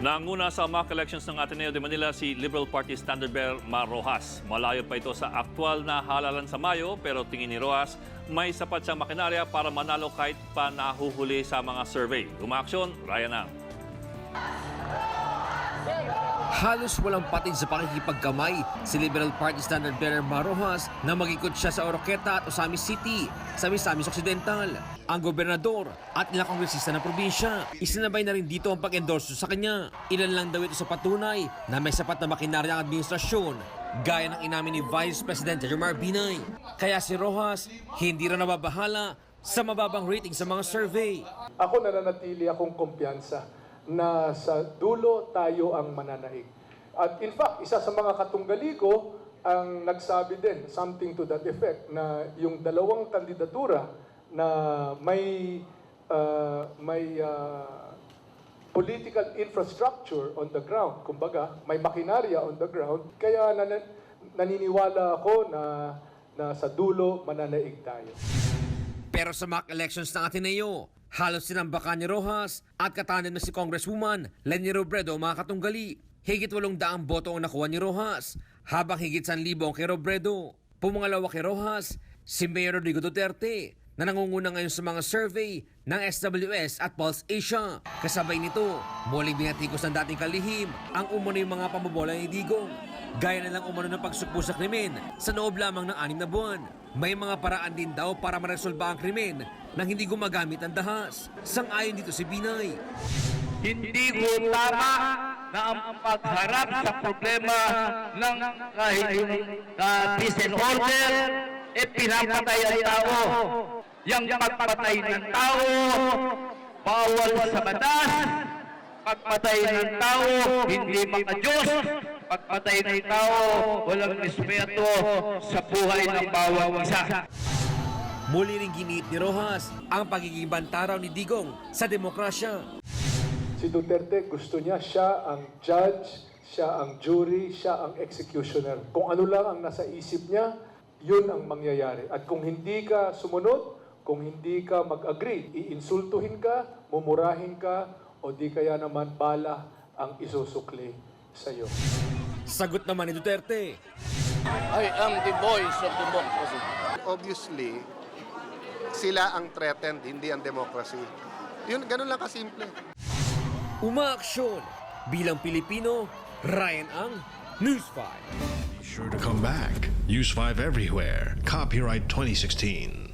Nanguna sa mock elections ng Ateneo de Manila si Liberal Party Standard Bearer Mar Rojas. Malayo pa ito sa aktwal na halalan sa Mayo pero tingin ni Rojas may sapat siyang makinarya para manalo kahit pa nahuhuli sa mga survey. Umaaksyon, Ryan Ang. Halos walang patid sa pakikipagkamay si Liberal Party Standard Bearer Marojas na magikot siya sa Oroqueta at Osamis City sa Misamis Occidental. Ang gobernador at ilang kongresista ng probinsya, isinabay na rin dito ang pag-endorso sa kanya. Ilan lang daw ito sa patunay na may sapat na makinarya ang administrasyon gaya ng inamin ni Vice President Jomar Binay. Kaya si Rojas hindi rin nababahala sa mababang rating sa mga survey. Ako nananatili akong kumpiyansa na sa dulo tayo ang mananaig. At in fact, isa sa mga katunggali ko ang nagsabi din, something to that effect, na yung dalawang kandidatura na may uh, may uh, political infrastructure on the ground, kumbaga, may makinarya on the ground, kaya nan- naniniwala ako na, na sa dulo mananaig tayo. Pero sa mock elections ng Ateneo, halos sinambakan ni Rojas at katanan na si Congresswoman Lenny Robredo mga katunggali. Higit walong daang boto ang nakuha ni Rojas, habang higit san libo ang kay Robredo. Pumangalawa kay Rojas, si Mayor Rodrigo Duterte, na nangunguna ngayon sa mga survey ng SWS at Pulse Asia. Kasabay nito, muling binatikos ng dating kalihim ang umano yung mga pambobola ni Digong. Gaya na lang umano ng pagsukpo sa krimen sa loob lamang ng anim na buwan. May mga paraan din daw para maresolba ang krimen nang hindi gumagamit ang dahas. Sang-ayon dito si Binay. Hindi ko tama na ang pagharap sa problema ng kahit yung uh, peace and order, eh pinapatay ang tao. Yang pagpatay ng tao, bawal sa batas, pagpatay ng tao, hindi makajos, pagpatay ng tao, walang respeto sa buhay ng bawat isa. Muli ring giniit ni Rojas ang pagiging bantaraw ni Digong sa demokrasya. Si Duterte gusto niya siya ang judge, siya ang jury, siya ang executioner. Kung ano lang ang nasa isip niya, yun ang mangyayari. At kung hindi ka sumunod, kung hindi ka mag-agree, iinsultuhin ka, mumurahin ka, o di kaya naman bala ang isusukli sa iyo. Sagot naman ni Duterte. I am the voice of democracy. obviously, sila ang threatened, hindi ang democracy. Yun, ganun lang kasimple. Umaaksyon bilang Pilipino, Ryan Ang, News 5. Be sure to come back. Use 5 everywhere. Copyright 2016.